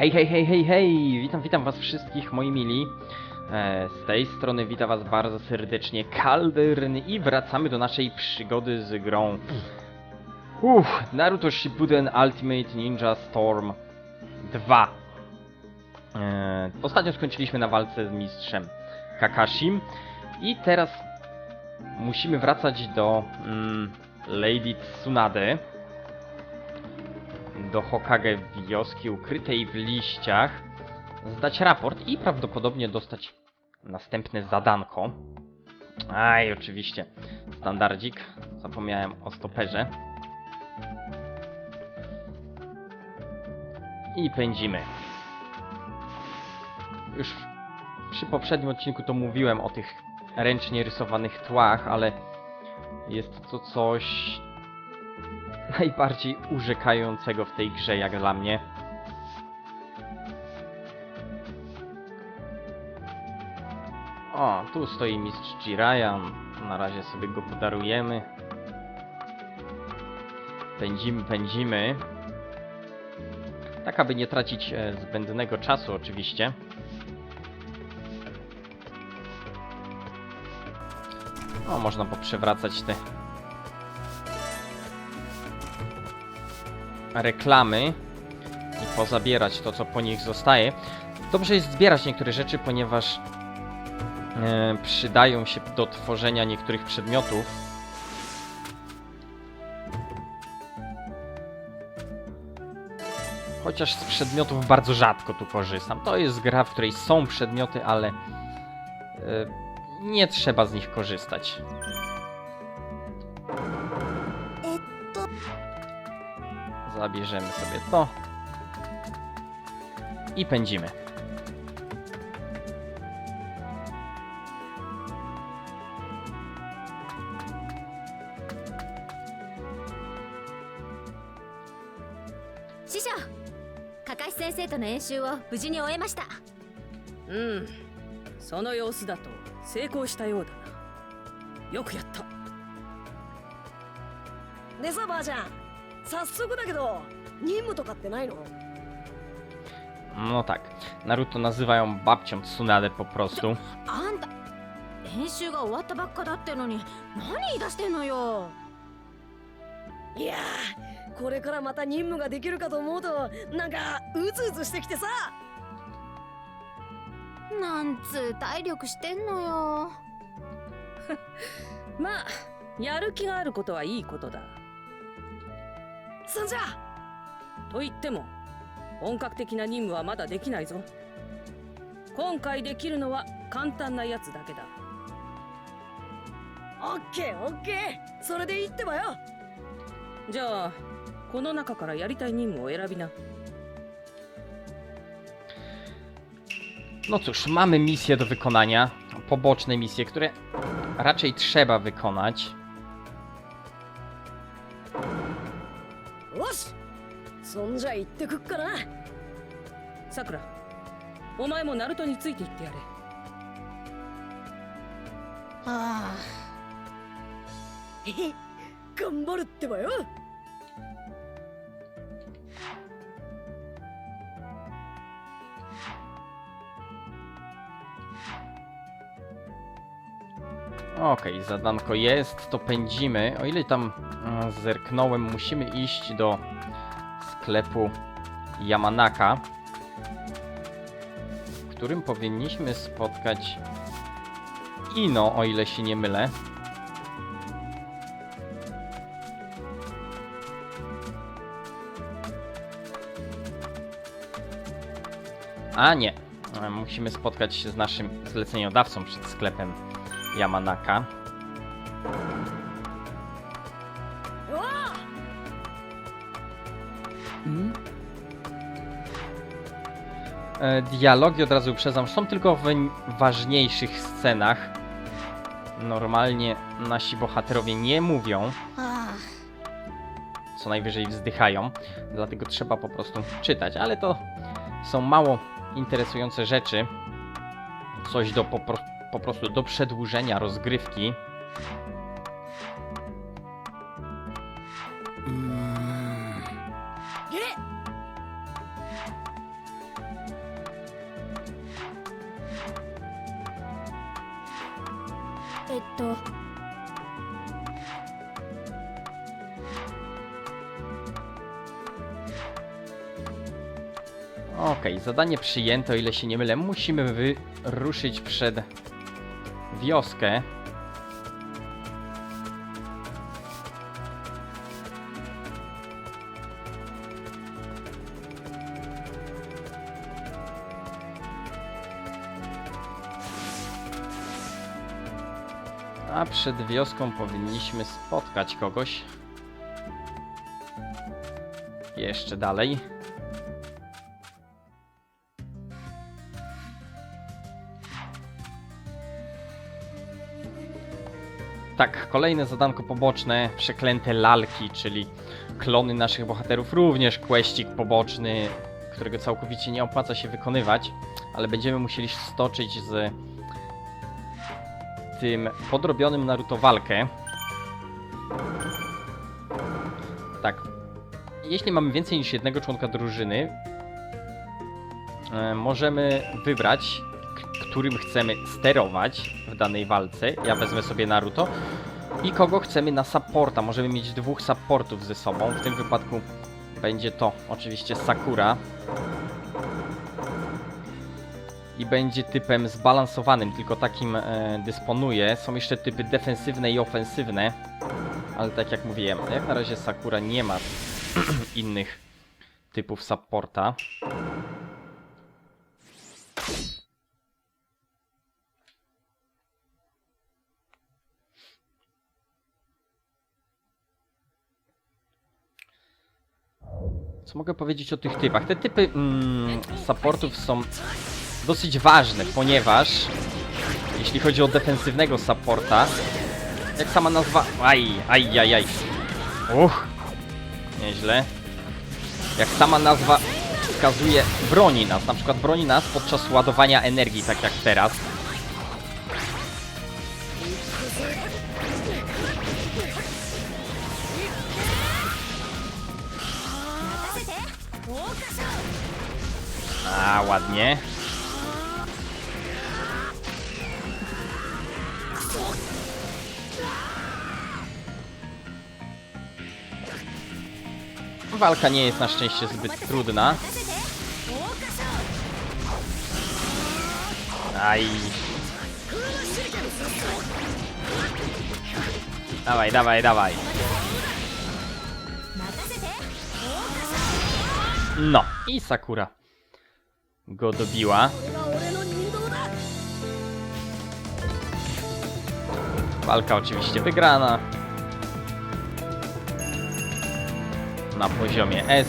Hej, hej, hej, hej, hej! Witam, witam was wszystkich, moi mili. E, z tej strony witam was bardzo serdecznie Kaldern i wracamy do naszej przygody z grą Uff, Naruto Shippuden Ultimate Ninja Storm 2. E, ostatnio skończyliśmy na walce z mistrzem Kakashim i teraz musimy wracać do mm, Lady Tsunade do Hokage wioski ukrytej w liściach, zdać raport i prawdopodobnie dostać następne zadanko. Aj, oczywiście, standardzik. Zapomniałem o stoperze. I pędzimy. Już przy poprzednim odcinku to mówiłem o tych ręcznie rysowanych tłach, ale jest to coś najbardziej urzekającego w tej grze, jak dla mnie. O, tu stoi mistrz Jiraiya. Na razie sobie go podarujemy. Pędzimy, pędzimy. Tak, aby nie tracić e, zbędnego czasu, oczywiście. O, można poprzewracać te reklamy i pozabierać to, co po nich zostaje. Dobrze jest zbierać niektóre rzeczy, ponieważ e, przydają się do tworzenia niektórych przedmiotów. Chociaż z przedmiotów bardzo rzadko tu korzystam. To jest gra, w której są przedmioty, ale e, nie trzeba z nich korzystać. Zabierzemy sobie to. I pędzimy. 先生との演習を無事に終えましたうんその様子だと成功したようだなよくやったでさばあちゃん早速だけど任務とかってないの No tak. Naruto nazywają babcią Tsunade po prostu. あんた演習が終わったばっかだってのに何言い出してんのよいやーこれからまた任務ができるかと思うとなんかうつうつしてきてさなんつう体力してんのよまあやる気があることはいいことだそんじゃ。と言っても本格的な任務はまだできないぞ。今回できるのは簡単なやつだけだ。オッケーオッケー。それでいいってばよ。じゃあこの中からやりたい任務を選びな。No cóż, mamy misje do wykonania. Poboczne misje, które raczej trzeba wykonać. そんじゃ行ってくっかなさくらお前もナルトについていってやれはあへへ頑張るってばよ Okej, zadanko jest, to pędzimy. O ile tam mm, zerknąłem, musimy iść do sklepu Yamanaka, w którym powinniśmy spotkać Ino, o ile się nie mylę. A nie, musimy spotkać się z naszym zleceniodawcą przed sklepem Yamanaka. Dialogi od razu uprzedzam, są tylko w ważniejszych scenach. Normalnie nasi bohaterowie nie mówią, co najwyżej wzdychają, dlatego trzeba po prostu czytać, ale to są mało interesujące rzeczy. Coś do po, po prostu do przedłużenia rozgrywki. Okej, zadanie przyjęte, o ile się nie mylę. Musimy wyruszyć przed wioskę. A przed wioską powinniśmy spotkać kogoś. Jeszcze dalej. Kolejne zadanko poboczne, przeklęte lalki, czyli klony naszych bohaterów, również questik poboczny, którego całkowicie nie opłaca się wykonywać, ale będziemy musieli stoczyć z tym podrobionym Naruto walkę. Tak, jeśli mamy więcej niż jednego członka drużyny, e, możemy wybrać, którym chcemy sterować w danej walce. Ja wezmę sobie Naruto. I kogo chcemy na supporta. Możemy mieć dwóch supportów ze sobą. W tym wypadku będzie to oczywiście Sakura. I będzie typem zbalansowanym, tylko takim e, dysponuje. Są jeszcze typy defensywne i ofensywne. Ale tak jak mówiłem, jak na razie Sakura nie ma innych typów supporta. Co mogę powiedzieć o tych typach? Te typy mm, supportów są dosyć ważne, ponieważ jeśli chodzi o defensywnego supporta, jak sama nazwa... Aj, aj, aj, aj. Uch, nieźle. Jak sama nazwa wskazuje, broni nas, na przykład broni nas podczas ładowania energii, tak jak teraz. A, ładnie. Walka nie jest na szczęście zbyt trudna. Aj. Dawaj, dawaj, dawaj. No, i Sakura go dobiła. Walka oczywiście wygrana. Na poziomie S.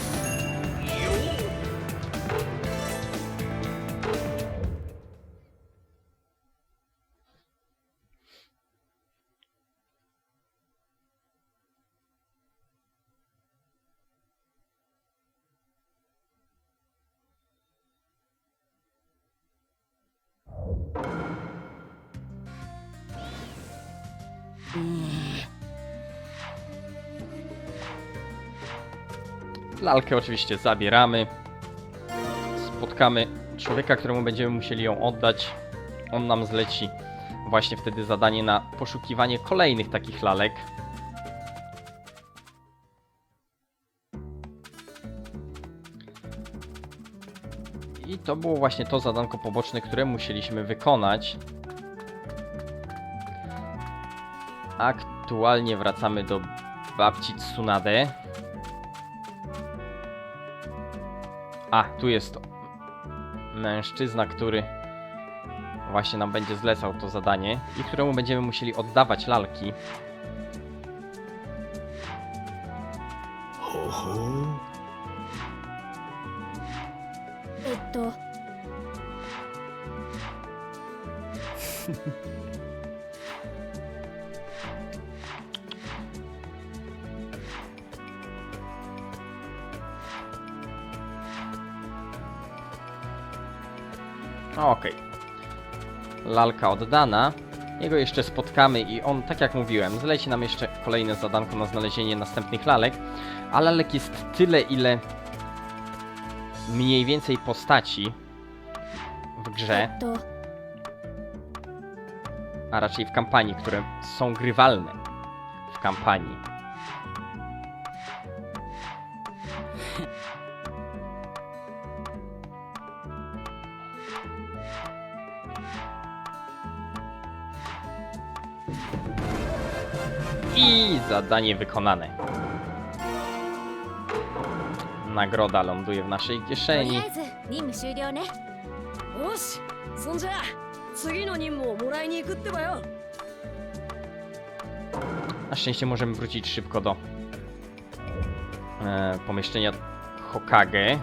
Lalkę oczywiście zabieramy. Spotkamy człowieka, któremu będziemy musieli ją oddać. On nam zleci właśnie wtedy zadanie na poszukiwanie kolejnych takich lalek. I to było właśnie to zadanko poboczne, które musieliśmy wykonać. Aktualnie wracamy do babci Tsunade. A, tu jest mężczyzna, który właśnie nam będzie zlecał to zadanie i któremu będziemy musieli oddawać lalki. ほほ lalka oddana. Jego jeszcze spotkamy i on, tak jak mówiłem, zleci nam jeszcze kolejne zadanko na znalezienie następnych lalek, a lalek jest tyle, ile mniej więcej postaci w grze, a raczej w kampanii, które są grywalne w kampanii. Zadanie wykonane. Nagroda ląduje w naszej kieszeni. Na szczęście możemy wrócić szybko do e, pomieszczenia Hokage.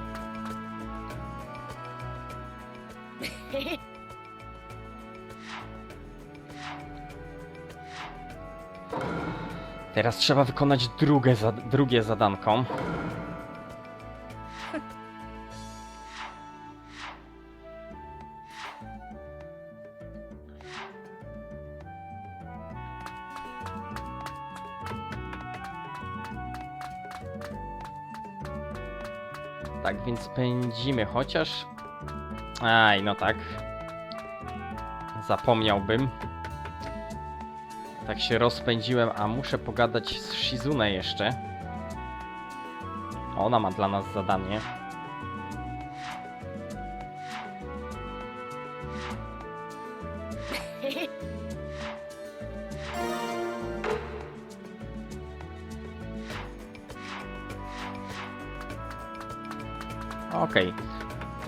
Teraz trzeba wykonać drugie, za, drugie zadanko. Tak więc pędzimy, chociaż... Aj, no tak. Zapomniałbym. Tak się rozpędziłem, a muszę pogadać z Shizune jeszcze. Ona ma dla nas zadanie. Okej.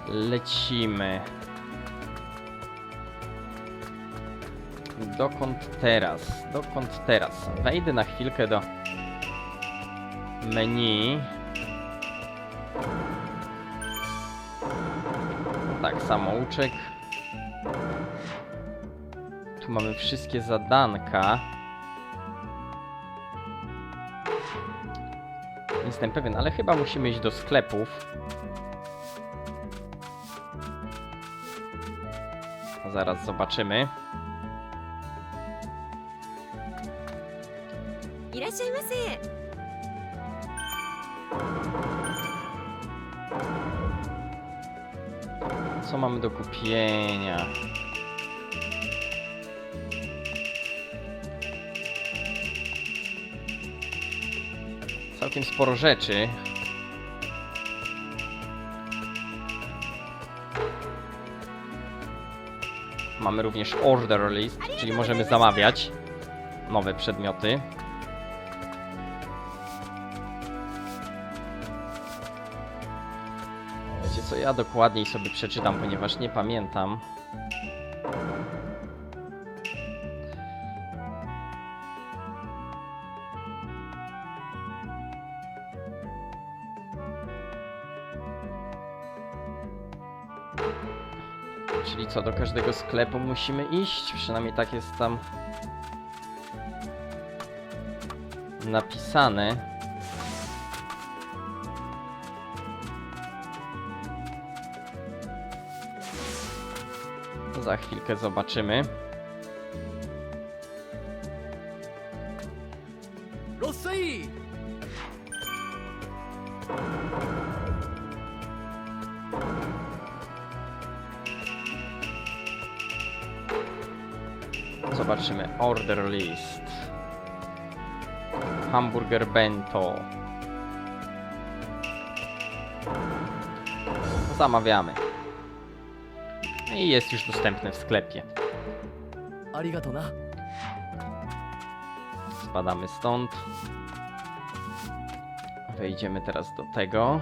Lecimy. Dokąd teraz? Dokąd teraz? Wejdę na chwilkę do menu. Tak, samouczek. Tu mamy wszystkie zadanka. Jestem pewien, ale chyba musimy iść do sklepów. Zaraz zobaczymy. いらっしゃいませ Co mamy do kupienia? Całkiem sporo rzeczy. Mamy również order list, czyli możemy zamawiać nowe przedmioty. Co, ja dokładniej sobie przeczytam, ponieważ nie pamiętam. Czyli co, do każdego sklepu musimy iść? Przynajmniej tak jest tam napisane. Za chwilkę zobaczymy. Zobaczymy. Order list. Hamburger bento. Zamawiamy. No I jest już dostępny w sklepie. Spadamy stąd. Wejdziemy teraz do tego.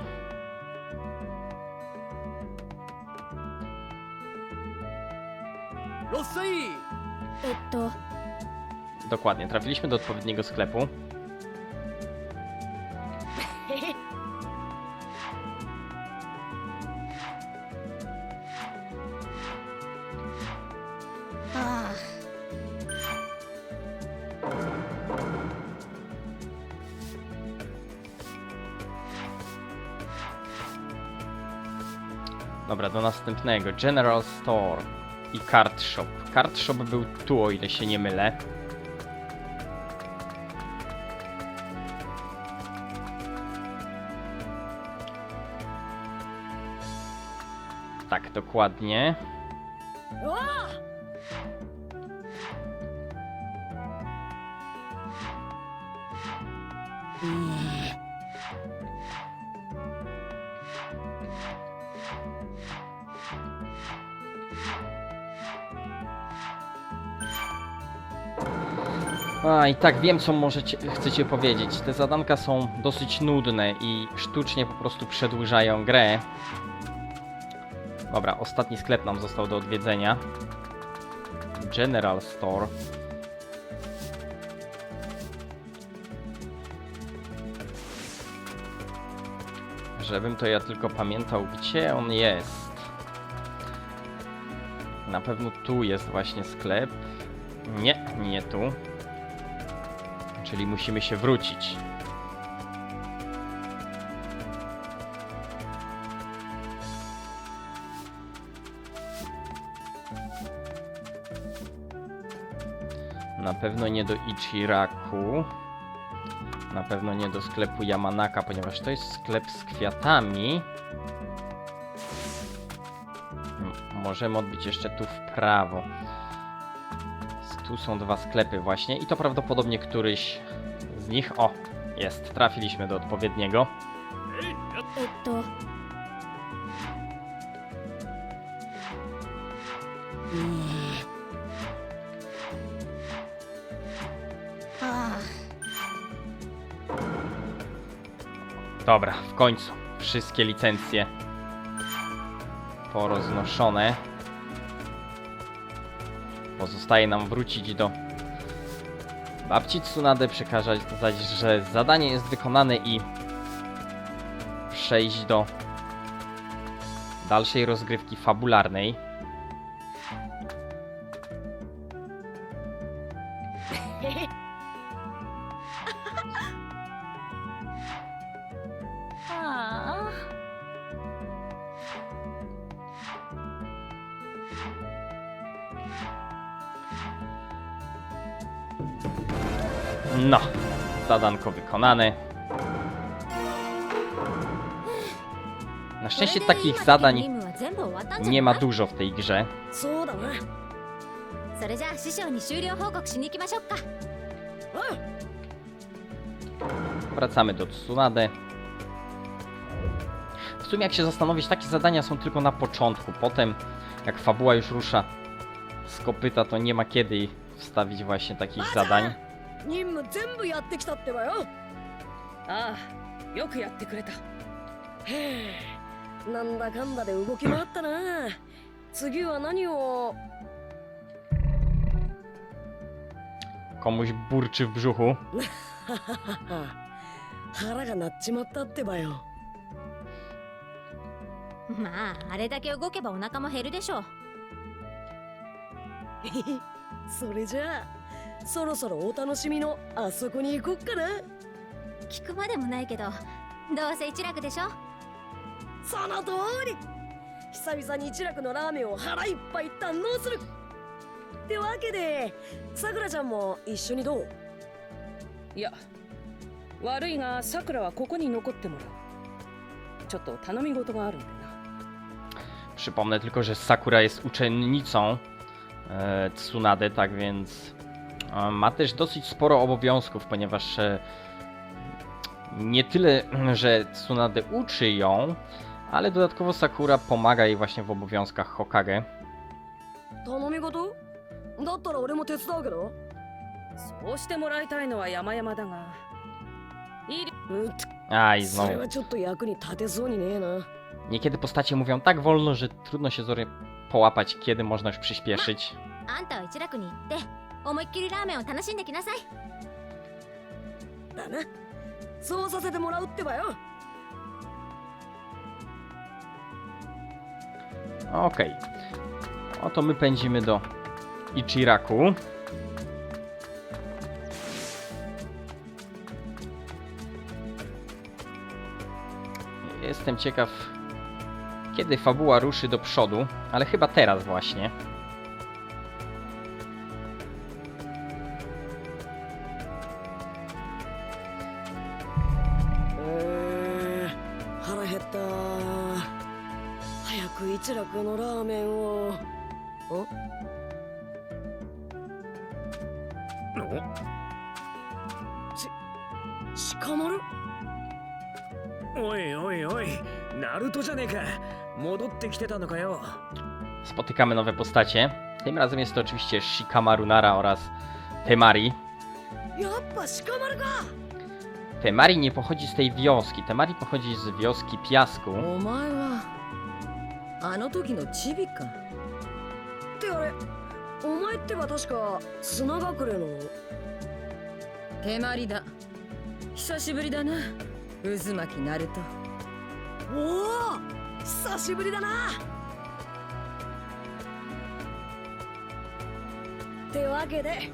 E, Dokładnie, trafiliśmy do odpowiedniego sklepu. Do następnego. General Store i Card Shop. Card Shop był tu, o ile się nie mylę. Tak, dokładnie. A i tak wiem, co możecie, chcecie powiedzieć. Te zadanka są dosyć nudne i sztucznie po prostu przedłużają grę. Dobra, ostatni sklep nam został do odwiedzenia. General Store. Żebym to ja tylko pamiętał, gdzie on jest. Na pewno tu jest właśnie sklep. Nie, nie tu. Czyli musimy się wrócić. Na pewno nie do Ichiraku. Na pewno nie do sklepu Yamanaka, ponieważ to jest sklep z kwiatami. M- Możemy odbić jeszcze tu w prawo. Tu są dwa sklepy właśnie i to prawdopodobnie któryś z nich. O, jest, trafiliśmy do odpowiedniego. Eto. Dobra, w końcu wszystkie licencje poroznoszone. Pozostaje nam wrócić do babci Tsunade, przekazać, że zadanie jest wykonane i przejść do dalszej rozgrywki fabularnej. Zadanko wykonane. Na szczęście takich zadań nie ma dużo w tej grze. Wracamy do Tsunade. W sumie jak się zastanowić, takie zadania są tylko na początku. Potem, jak fabuła już rusza z kopyta, to nie ma kiedy wstawić właśnie takich zadań. 任務全部やってきたってばよ。ああよくやってくれた。へえなんだかんだで動き回ったな。次は何を？Komuś burczy w brzuchu. 腹が鳴っちまったってばよ。まああれだけ動けばお腹も減るでしょう。それじゃあそろそろお楽しみのあそこに行こっかな。聞くまでもないけどどうせ一楽でしょ？その通り。久々に一楽のラーメンを腹いっぱい堪能する。ってわけでさくらちゃんも一緒にどう？いや悪いがさくらはここに残ってもらう。ちょっと頼み事があるんでな。Przypomnę tylko, że Sakura jest uczennicą e, Tsunade, tak więc e, ma też dosyć sporo obowiązków, ponieważ e, nie tyle, że Tsunade uczy ją, ale dodatkowo Sakura pomaga jej właśnie w obowiązkach Hokage. 頼み事だったら俺も手伝うけどそうしてもらいたいのは山々だがいいりうん A i それ znowu. はちょっと役に立てそうにねえな Niekiedy postacie mówią tak wolno, że trudno się zori- połapać, kiedy można już przyspieszyć. あんたは一楽に行って 思いっきりラーメンを楽しんできなさいだなそうさせてもらうってばよ Okej. Oto my pędzimy do Ichiraku. Jestem ciekaw, kiedy fabuła ruszy do przodu, ale chyba teraz właśnie. く一楽のラーメンをんし鹿 鹿丸おいおいおいナルトじゃねえか戻ってきてたのかよ Spotykamy nowe postacie. Tym razem jest to oczywiście Shikamaru Nara oraz Temari. やっぱ鹿丸か Temari nie pochodzi z tej wioski. Temari pochodzi z wioski Piasku. あの時のチビか。ってあれお前ってば確か砂隠れの。手まりだ。久しぶりだな。渦巻きナルトおお久しぶりだな。ってわけで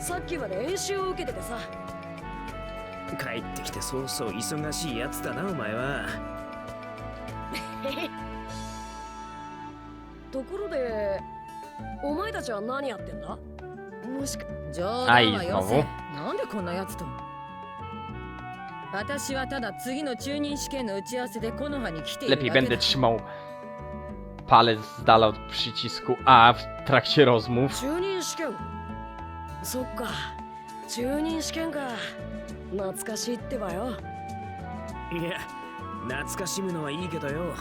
さっきまで演習を受けててさ。帰ってきて早々忙しいやつだなお前は ところでお前たちは何やってんだ？もしか冗はい談はよせ。なんでこんなやつと私はただ次の中任試験の打ち合わせでこの葉に来ている Lepiej だ。け będę だ trzymał palec z dala od przycisku A w trakcie rozmów. 中任試験？そっか。中任試験か。懐かしいってばよ。いや懐かしむのはいいけどよ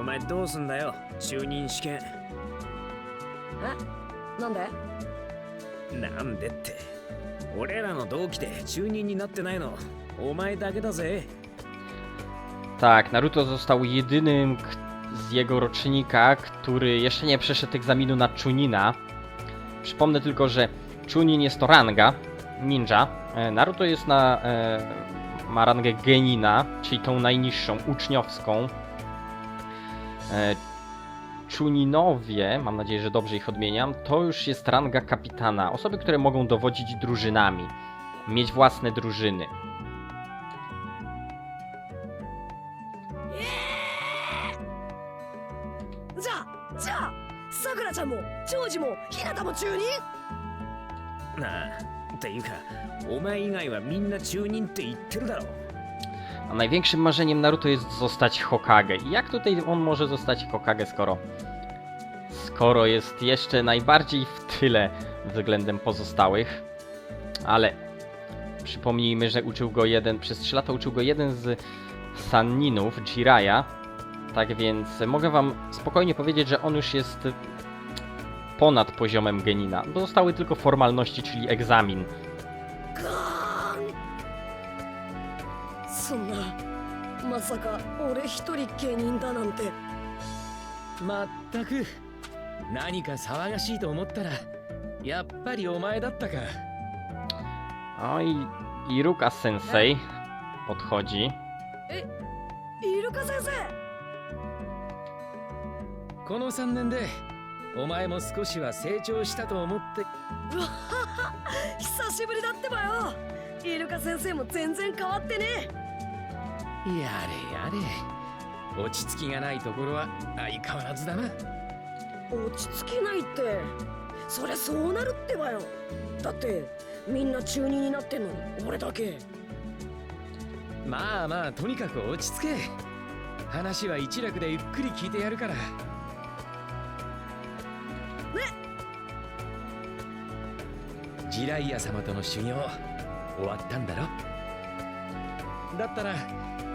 お前どうすんだよ中任試験なんでなんでって俺らの同期で中任になってないのお前だけだぜ Tak, Naruto został jedynym k- z jego rocznika, który jeszcze nie przeszedł egzaminu na Chunina. Przypomnę tylko, że Chunin jest to ranga ninja. E, Naruto jest na. E, ma rangę Genina, czyli tą najniższą, uczniowską. E, Chuninowie, mam nadzieję, że dobrze ich odmieniam, to już jest ranga kapitana. Osoby, które mogą dowodzić drużynami, mieć własne drużyny. じゃあじゃあさくらちゃんも長司もひなたも中任なあっていうかお前以外はみんな中任って言ってるだろ A największym marzeniem Naruto jest zostać Hokage. I jak tutaj on może zostać Hokage, skoro skoro jest jeszcze najbardziej w tyle względem pozostałych? Ale przypomnijmy, że uczył go jeden, przez 3 lata uczył go jeden z Sanninów, Jiraiya. Tak więc mogę wam spokojnie powiedzieć, że on już jest ponad poziomem Genina. Zostały tylko formalności, czyli egzamin. さか俺一人芸人だなんて。まったく。何か騒がしいと思ったらやっぱりお前だったか。No i Iruka Sensei podchodzi. イルカ先生。この3年でお前も少しは成長したと思って。うわはは久しぶりだってばよ。イルカ先生も全然変わってねやれやれ。落ち着きがないところは相変わらずだな。落ち着きないって。そりゃそうなるってばよ。だってみんな中二になってんのに俺だけ。まあまあとにかく落ち着け。話は一楽でゆっくり聞いてやるから。ジライア様との修行終わったんだろ？だったら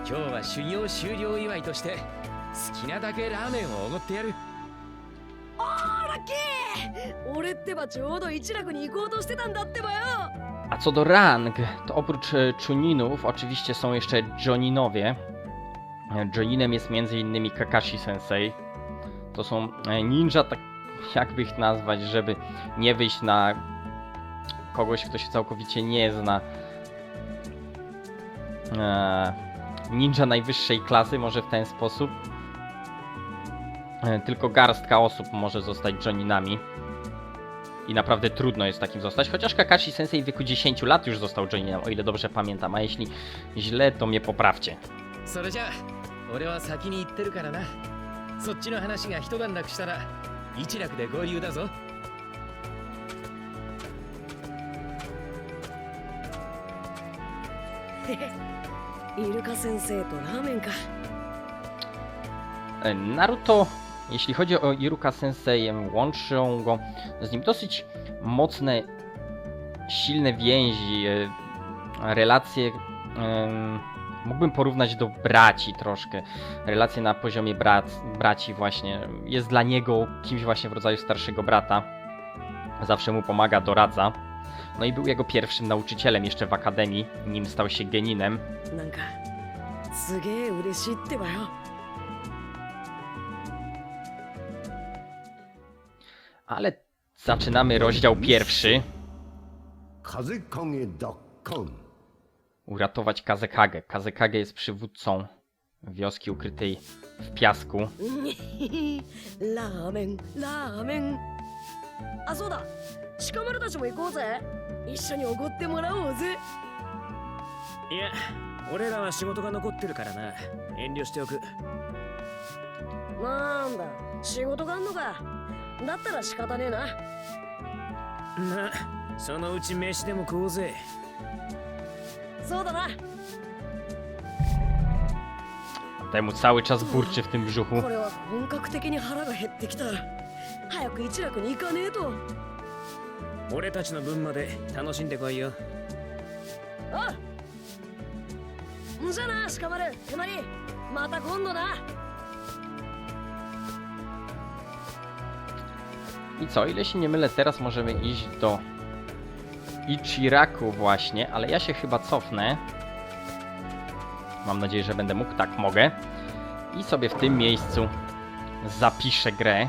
今日は修行終了祝いとして好きなだけラーメンをおごってやるラッキー俺ってばちょうど一楽に行こうとしてたんだってばよ A co do rang, to oprócz e, Chuninów oczywiście są jeszcze Joninowie. E, Joninem jest m.in. Kakashi Sensei. To są e, ninja, tak jakby ich nazwać, żeby nie wyjść na kogoś, kto się całkowicie nie zna. E, Ninja najwyższej klasy może w ten sposób. E, Tylko garstka osób może zostać Joninami. I naprawdę trudno jest takim zostać, chociaż Kakashi Sensei w wieku 10 lat już został Joninem, o ile dobrze pamiętam, a jeśli źle, to mnie poprawcie. それじゃあ俺は先に行ってるからなそっちの話が一段落したら一楽で合流だぞ イルカ先生とラーメンか E, Naruto, jeśli chodzi o Iruka Sensei, łączą go z nim dosyć mocne, silne więzi, e, relacje em, mógłbym porównać do braci troszkę. Relacje na poziomie brat, braci właśnie. Jest dla niego kimś właśnie w rodzaju starszego brata. Zawsze mu pomaga, doradza. No i był jego pierwszym nauczycielem jeszcze w akademii, nim stał się geninem. Ale zaczynamy rozdział pierwszy. Uratować Kazekage. Kazekage jest przywódcą wioski ukrytej w piasku. あそうだ。鹿丸たちも行こうぜ。一緒におごってもらおうぜ。いや俺らは仕事が残ってるからな。遠慮しておく。なんだ。仕事があんのか。だったら仕方ねえな。まあそのうち飯でも食おうぜ。そうだな。Temu cały czas burczy w tym brzuchu. これは本格的に腹が減ってきた早く一楽に行かねえと俺たちの分まで楽しんでこいよあじゃあな鹿丸手まりまた今度な I co, ile się nie mylę, teraz możemy iść do Ichiraku właśnie, ale ja się chyba cofnę. Mam nadzieję, że będę mógł, tak mogę. I sobie w tym miejscu zapiszę grę.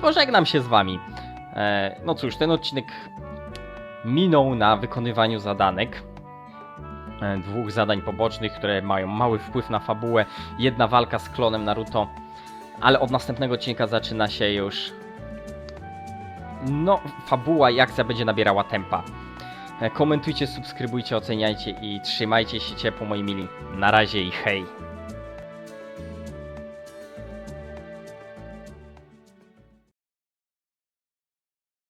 Pożegnam się z wami. E, no cóż, ten odcinek minął na wykonywaniu zadanek e, dwóch zadań pobocznych, które mają mały wpływ na fabułę. Jedna walka z klonem Naruto, ale od następnego odcinka zaczyna się już. No, fabuła i akcja będzie nabierała tempa. E, Komentujcie, subskrybujcie, oceniajcie i trzymajcie się ciepło, moi mili. Na razie i hej.